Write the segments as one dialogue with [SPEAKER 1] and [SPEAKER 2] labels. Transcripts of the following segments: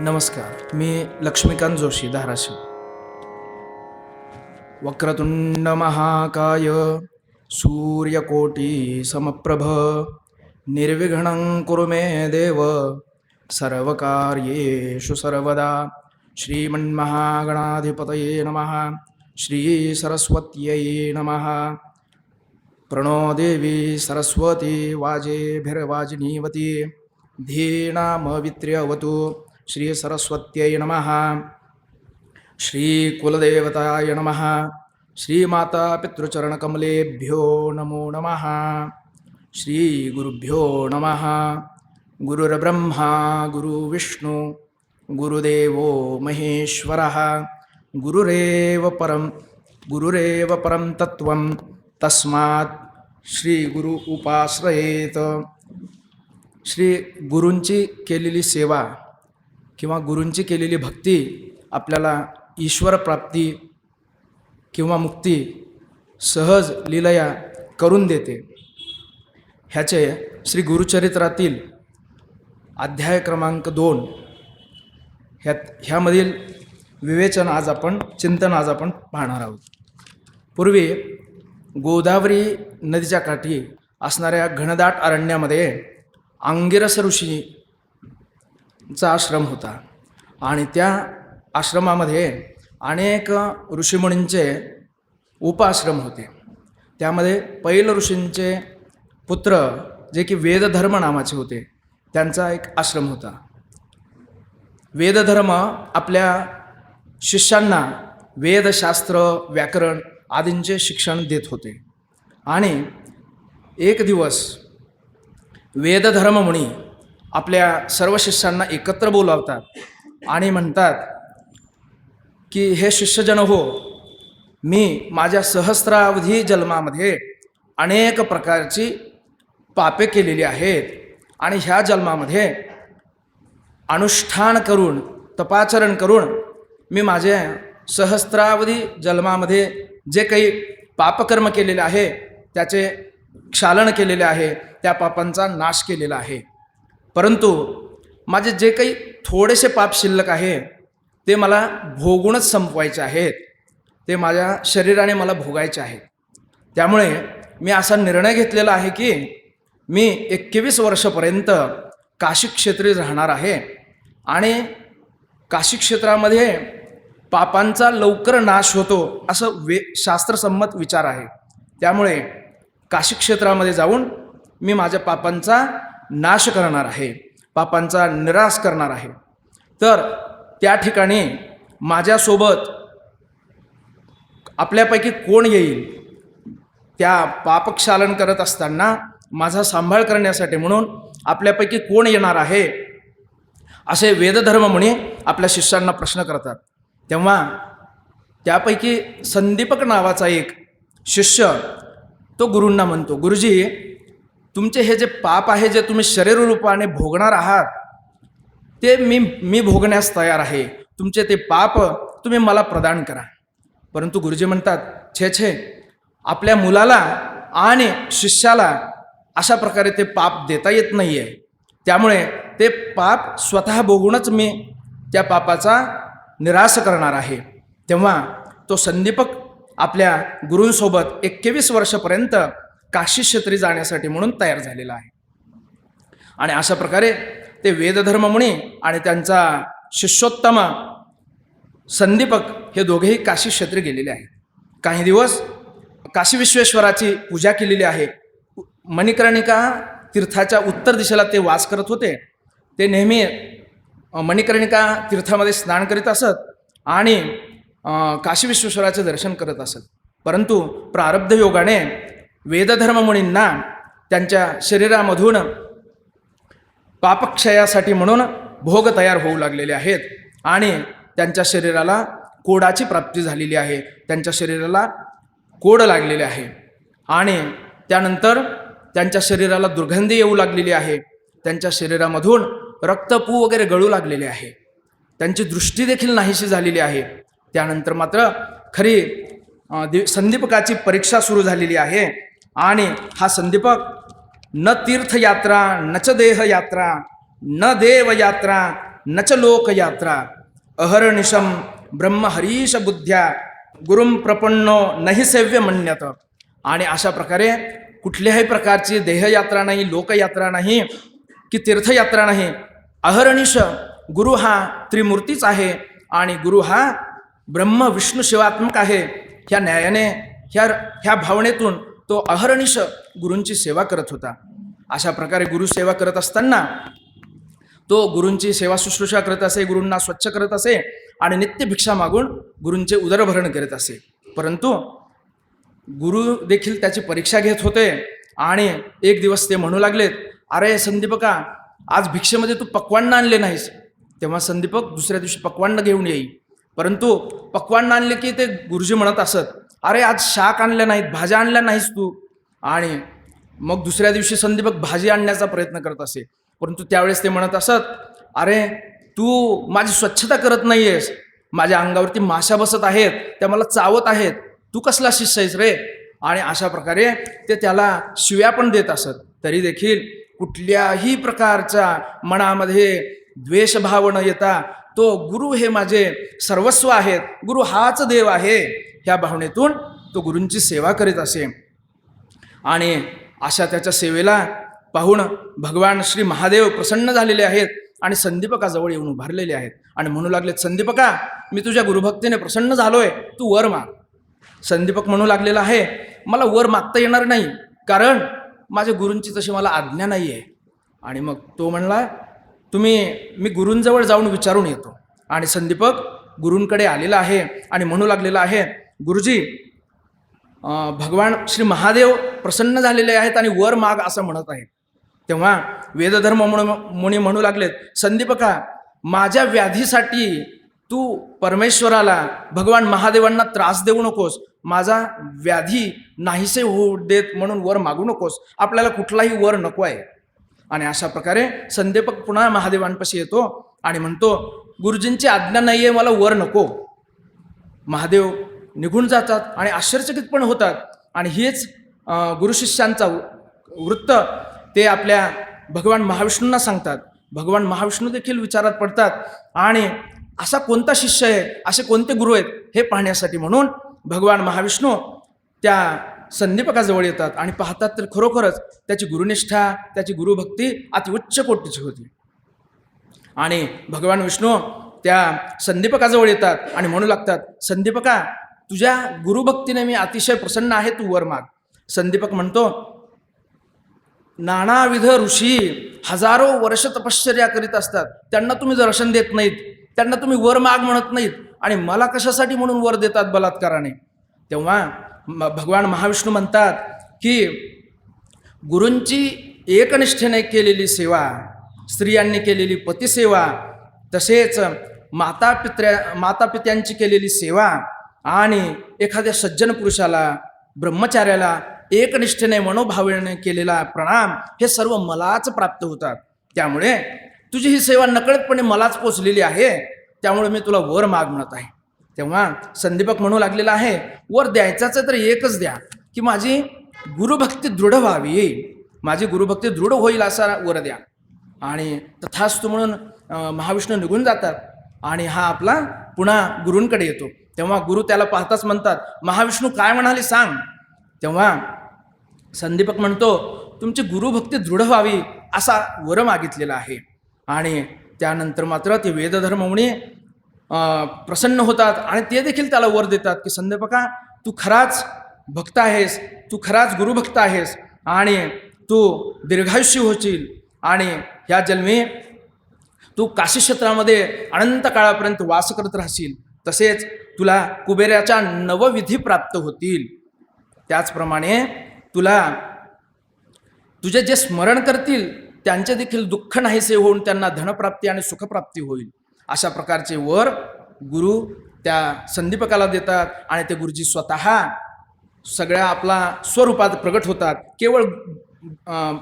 [SPEAKER 1] नमस्कार मी लक्ष्मीकांत जोशी धाराशिव. वक्रतुंड महाकाय सूर्यकोटी समप्रभ निर्विघ्नं कुरु मे देव सर्वकार्येषु सर्वदा श्रीमन्महागणाधिपतये नमः श्रीसरस्वत्यै नमः। प्रणो देवी सरस्वती वाजेभिर्वाजिनीवती धीनामवित्र्यवतु श्रीसरस्वत्यै नमः। श्रीकुलदेवताय नमः। श्रीमातापितृचरणकमलेभ्यो नमो नमः। श्रीगुरुभ्यो नमः। गुरुर्ब्रह्मा गुरुविष्णु गुरुदेवो महेश्वरः। गुरुरेव परं गुरुरेव परं तत्त्वं तस्मात् श्रीगुरु उपाश्रयेत। श्री गुरूंची केलेली सेवा किंवा गुरूंची केलेली भक्ती आपल्याला ईश्वर प्राप्ती किंवा मुक्ती सहज लीलया करून देते. ह्याचे श्री गुरुचरित्रातील अध्याय क्रमांक दोन ह्यात ह्यामधील विवेचन आज आपण चिंतन आज आपण पाहणार आहोत. पूर्वी गोदावरी नदीच्या काठी असणाऱ्या घनदाट अरण्यामध्ये अंगिरस चा आश्रम होता. आणि त्या आश्रमामध्ये अनेक ऋषीमुनींचे उपाश्रम होते. त्यामध्ये पैल ऋषींचे पुत्र जे की वेदधर्म नावाचे होते त्यांचा एक आश्रम होता. वेदधर्म आपल्या शिष्यांना वेदशास्त्र व्याकरण आदींचे शिक्षण देत होते. आणि एक दिवस वेदधर्म मुनी आपल्या सर्व शिष्यांना एकत्र बोलावतात आणि म्हणतात की हे शिष्यजन हो मी माझ्या सहस्रावधी जन्मामध्ये अनेक प्रकारची पापे केलेली आहेत आणि ह्या जन्मामध्ये अनुष्ठान करून तपाचरण करून मी माझ्या सहस्रावधी जन्मामध्ये जे काही पापकर्म केलेले आहे त्याचे क्षालन केलेले आहे त्या पापांचा नाश केलेला आहे. परंतु माझे जे काही थोडेसे पाप शिल्लक आहे ते मला भोगूनच संपवायचे आहेत. ते माझ्या शरीराने मला भोगायचे आहेत. त्यामुळे मी असा निर्णय घेतलेला आहे की मी एकवीस वर्षापर्यंत काशी क्षेत्री राहणार आहे आणि काशी क्षेत्रामध्ये पापांचा लवकर नाश होतो असं वे शास्त्रसंमत विचार आहे. त्यामुळे काशी क्षेत्रामध्ये जाऊन मी माझ्या पापांचा नाश करणार आहे पापांचा निराश करणार आहे. तर त्या ठिकाणी माझ्यासोबत आपल्यापैकी कोण येईल त्या पापक्षालन करत असताना माझा सांभाळ करण्यासाठी म्हणून आपल्यापैकी कोण येणार आहे असे वेदधर्म म्हणे आपल्या शिष्यांना प्रश्न करतात. तेव्हा त्यापैकी संदीपक नावाचा एक शिष्य तो गुरूंना म्हणतो गुरुजी तुमचे हे जे पाप आहे जे तुम्ही शरीररूपाने भोगणार आहात ते मी मी भोगण्यास तयार आहे. तुमचे ते पाप तुम्ही मला प्रदान करा. परंतु गुरुजी म्हणतात छे छे आपल्या मुलाला आणि शिष्याला अशा प्रकारे ते पाप देता येत नाही आहे त्यामुळे ते पाप स्वतः भोगूनच मी त्या पापाचा निराश करणार आहे. तेव्हा तो संदीपक आपल्या गुरूंसोबत एकवीस वर्षापर्यंत काशी क्षेत्री जाण्यासाठी म्हणून तयार झालेला आहे. आणि अशा प्रकारे ते वेदधर्म मुनी आणि त्यांचा शिष्योत्तमा संदीपक हे दोघेही काशी क्षेत्री गेलेले आहेत. काही दिवस काशी विश्वेश्वराची पूजा केलेली आहे. मणिकर्णिका तीर्थाच्या उत्तर दिशेला ते वास करत होते. ते नेहमी मणिकर्णिका तीर्थामध्ये स्नान करीत असत आणि काशी विश्वेश्वराचे दर्शन करत असत. परंतु प्रारब्ध योगाने वेदधर्ममुनींना त्यांच्या शरीरामधून पापक्षयासाठी म्हणून भोग तयार होऊ लागलेले आहेत आणि त्यांच्या शरीराला कोडाची प्राप्ती झालेली आहे. त्यांच्या शरीराला कोड लागलेले आहे. आणि त्यानंतर त्यांच्या शरीराला दुर्गंधी येऊ लागलेली आहे. त्यांच्या शरीरामधून रक्तपू वगैरे गळू लागलेले आहे. त्यांची दृष्टी देखील नाहीशी झालेली आहे. त्यानंतर मात्र खरी दि संदीपकाची परीक्षा सुरू झालेली आहे. आणि हा संदीपक न तीर्थयात्रा न च देहयात्रा न देवयात्रा न च लोकयात्रा अहर्निशम ब्रह्महरीश बुद्ध्या गुरुम प्रपन्नो नाही सेव्य मन्यत. आणि अशा प्रकारे कुठल्याही प्रकारची देहयात्रा नाही लोकयात्रा नाही की तीर्थयात्रा नाही अहर्निश गुरु हा त्रिमूर्तीच आहे आणि गुरु हा ब्रह्म विष्णू शिवात्मक आहे. ह्या न्यायाने ह्या ह्या भावनेतून तो अहर्निश गुरूंची सेवा करत होता. अशा प्रकारे गुरुसेवा करत असताना तो गुरूंची सेवा शुश्रूषा करत असे गुरूंना स्वच्छ करत असे आणि नित्य भिक्षा मागून गुरूंचे उदरभरण करत असे. परंतु गुरु देखील त्याची परीक्षा घेत होते आणि एक दिवस ते म्हणू लागलेत अरे संदीपका आज भिक्षेमध्ये तू पक्वान्न आणले नाहीस. तेव्हा संदीपक दुसऱ्या दिवशी पक्वान्न घेऊन येई. परंतु पक्वान्न आणले की ते गुरुजी म्हणत असत अरे आज शाक आणल्या नाहीत भाज्या आणल्या नाहीस तू. आणि मग दुसऱ्या दिवशी संदीपक भाजी आणण्याचा प्रयत्न करत असे. परंतु त्यावेळेस ते म्हणत असत अरे तू माझी स्वच्छता करत नाहीयेस. माझ्या अंगावरती माशा बसत आहेत त्या मला चावत आहेत. तू कसला शिष्य आहेस रे? आणि अशा प्रकारे ते त्याला शिव्या पण देत असत. तरी देखील कुठल्याही प्रकारच्या मनामध्ये द्वेषभाव न येता तो गुरु हे माझे सर्वस्व आहेत. गुरु हाच देव आहे. ह्या भावनेतून तो गुरूंची सेवा करीत असे. आणि अशा त्याच्या सेवेला पाहून भगवान श्री महादेव प्रसन्न झालेले आहेत आणि संदीपकाजवळ येऊन उभारलेले आहेत. आणि म्हणू लागलेत संदीपका मी तुझ्या गुरुभक्तीने प्रसन्न झालोय तू वर माग. संदीपक म्हणू लागलेला आहे मला वर मागता येणार नाही कारण माझ्या गुरूंची तशी मला आज्ञा नाही आहे आणि मग तो म्हणला तुम्ही मी गुरूंजवळ जाऊन विचारून येतो. आणि संदीपक गुरूंकडे आलेला आहे आणि म्हणू लागलेला आहे गुरुजी भगवान श्री महादेव प्रसन्न झालेले आहेत आणि वर माग असं म्हणत आहेत. तेव्हा वेदधर्म म्हणून मुनी म्हणू लागलेत संदीपका माझ्या व्याधीसाठी तू परमेश्वराला भगवान महादेवांना त्रास देऊ नकोस माझा व्याधी नाहीसे होऊ देत म्हणून वर मागू नकोस आपल्याला कुठलाही वर नको आहे. आणि अशा प्रकारे संदीपक पुन्हा महादेवांपाशी येतो आणि म्हणतो गुरुजींची आज्ञा नाही आहे मला वर नको. महादेव निघून जातात आणि आश्चर्यचकित पण होतात. आणि हेच गुरुशिष्यांचा वृत्त ते आपल्या भगवान महाविष्णूंना सांगतात. भगवान महाविष्णू देखील विचारात पडतात आणि असा कोणता शिष्य आहे असे कोणते गुरु आहेत हे पाहण्यासाठी म्हणून भगवान महाविष्णू त्या संदीपकाजवळ येतात आणि पाहतात तर खरोखरच त्याची गुरुनिष्ठा त्याची गुरुभक्ती अति उच्च कोटीची होती. आणि भगवान विष्णू त्या संदीपकाजवळ येतात आणि म्हणू लागतात संदीपका तुझ्या गुरुभक्तीने मी अतिशय प्रसन्न आहे तू वर माग. संदीपक म्हणतो नानाविध ऋषी हजारो वर्ष तपश्चर्या करीत असतात. त्यांना तुम्ही दर्शन देत नाहीत त्यांना तुम्ही वर माग म्हणत नाहीत आणि मला कशासाठी म्हणून वर देतात बलात्काराने? तेव्हा म- भगवान महाविष्णू म्हणतात की गुरूंची एकनिष्ठेने केलेली सेवा स्त्रियांनी केलेली पतिसेवा तसेच माता पित्र्या माता पित्यांची केलेली सेवा आणि एखाद्या सज्जन पुरुषाला ब्रह्मचार्याला एकनिष्ठेने मनोभावेने केलेला प्रणाम हे सर्व मलाच प्राप्त होतात. त्यामुळे तुझी ही सेवा नकळतपणे मलाच पोचलेली आहे त्यामुळे मी तुला वर माग म्हणत आहे. तेव्हा संदीपक म्हणू लागलेला आहे वर द्यायचाच तर एकच द्या की माझी गुरुभक्ती दृढ व्हावी. माझी गुरुभक्ती दृढ होईल असा वर द्या. आणि तथास्तू म्हणून महाविष्णू निघून जातात आणि हा आपला पुन्हा गुरूंकडे येतो. तेव्हा गुरु त्याला पाहताच म्हणतात महाविष्णू काय म्हणाले सांग. तेव्हा संदीपक म्हणतो तुमची गुरुभक्ती दृढ व्हावी असा वर मागितलेला आहे. आणि त्यानंतर मात्र ते वेदधर्ममुनी प्रसन्न होतात आणि ते देखील त्याला वर देतात की संदीपका तू खराच भक्त आहेस तू खराच गुरुभक्त आहेस आणि तू दीर्घायुष्य होशील आणि ह्या जन्मी तू काशी क्षेत्रामध्ये अनंत काळापर्यंत वास करत राहशील. तसेच तुला कुबेराच्या नवविधी प्राप्त होतील. त्याचप्रमाणे तुला तुझे जे स्मरण करतील त्यांचे देखील दुःख नाहीसे होऊन त्यांना धनप्राप्ती आणि सुखप्राप्ती होईल. अशा प्रकारचे वर गुरु त्या संदीपकाला देतात आणि ते गुरुजी स्वतः सगळ्या आपला स्वरूपात प्रगट होतात. केवळ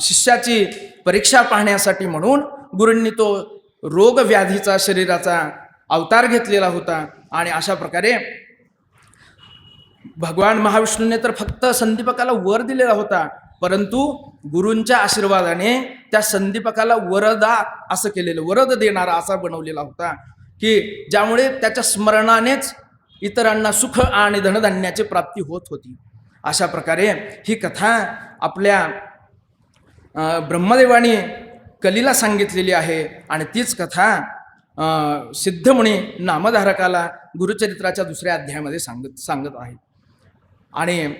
[SPEAKER 1] शिष्याची परीक्षा पाहण्यासाठी म्हणून गुरूंनी तो रोगव्याधीचा शरीराचा अवतार घेतलेला होता. आणि अशा प्रकारे भगवान महाविष्णूने तर फक्त संदीपकाला वर दिलेला होता. परंतु गुरूंच्या आशीर्वादाने त्या संदीपकाला वरदा असं केलेलं वरद देणारा असा बनवलेला होता. की ज्यामुळे त्याच्या स्मरणानेच इतरांना सुख आणि धनधान्याची प्राप्ती होत होती. अशा प्रकारे ही कथा आपल्या ब्रह्मदेवाने कलीला सांगितलेली आहे. आणि तीच कथा सिद्धमुनी नामधारकाला गुरुचरित्राच्या दुसऱ्या अध्यायामध्ये सांगत सांगत आहे आणि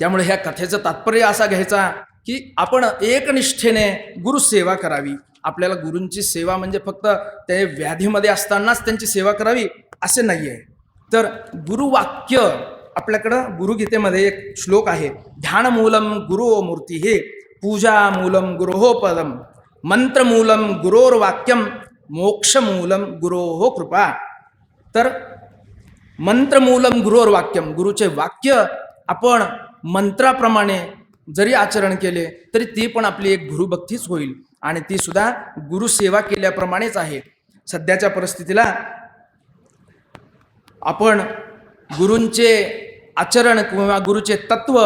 [SPEAKER 1] त्यामुळे ह्या कथेचं तात्पर्य असा घ्यायचा की आपण एकनिष्ठेने गुरुसेवा करावी. आपल्याला गुरूंची सेवा म्हणजे फक्त ते व्याधीमध्ये असतानाच त्यांची सेवा करावी असे नाही आहे तर गुरुवाक्य आपल्याकडं गुरुगीतेमध्ये एक श्लोक आहे. ध्यानमूलम गुरो मूर्ती हे पूजा मूलम गुरोहो मंत्रमूलम गुरोर्वाक्यम मोक्षमूलम गुरोहो कृपा. तर मंत्रमूलम गुरोर वाक्यम गुरुचे वाक्य आपण मंत्राप्रमाणे जरी आचरण केले तरी ती पण आपली एक गुरुभक्तीच होईल. आणि ती सुद्धा गुरुसेवा केल्याप्रमाणेच आहे. सध्याच्या परिस्थितीला आपण गुरूंचे आचरण किंवा गुरुचे तत्व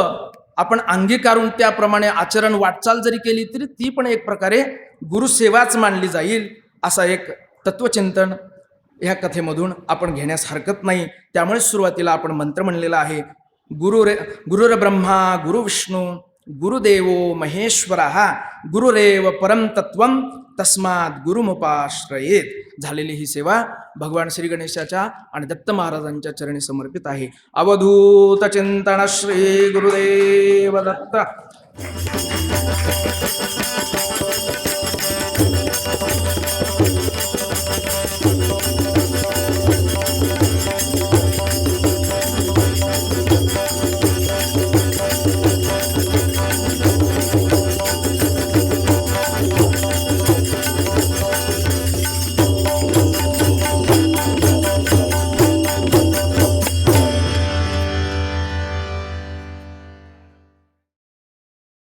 [SPEAKER 1] आपण अंगीकारून त्याप्रमाणे आचरण वाटचाल जरी केली तरी ती पण एक प्रकारे गुरुसेवाच मानली जाईल. असा एक तत्वचिंतन ह्या कथेमधून आपण घेण्यास हरकत नाही. त्यामुळे सुरुवातीला आपण मंत्र म्हणलेला आहे गुरु रे गुरुर गुरु विष्णू गुरुदेवो महेश्वर गुरुरेव परमतत्व तस्मात गुरुमुपाश्रयेत. झालेली ही सेवा भगवान श्री गणेशाच्या आणि दत्त महाराजांच्या चरणी समर्पित आहे. अवधूत चिंतन श्री गुरुदेव दत्त.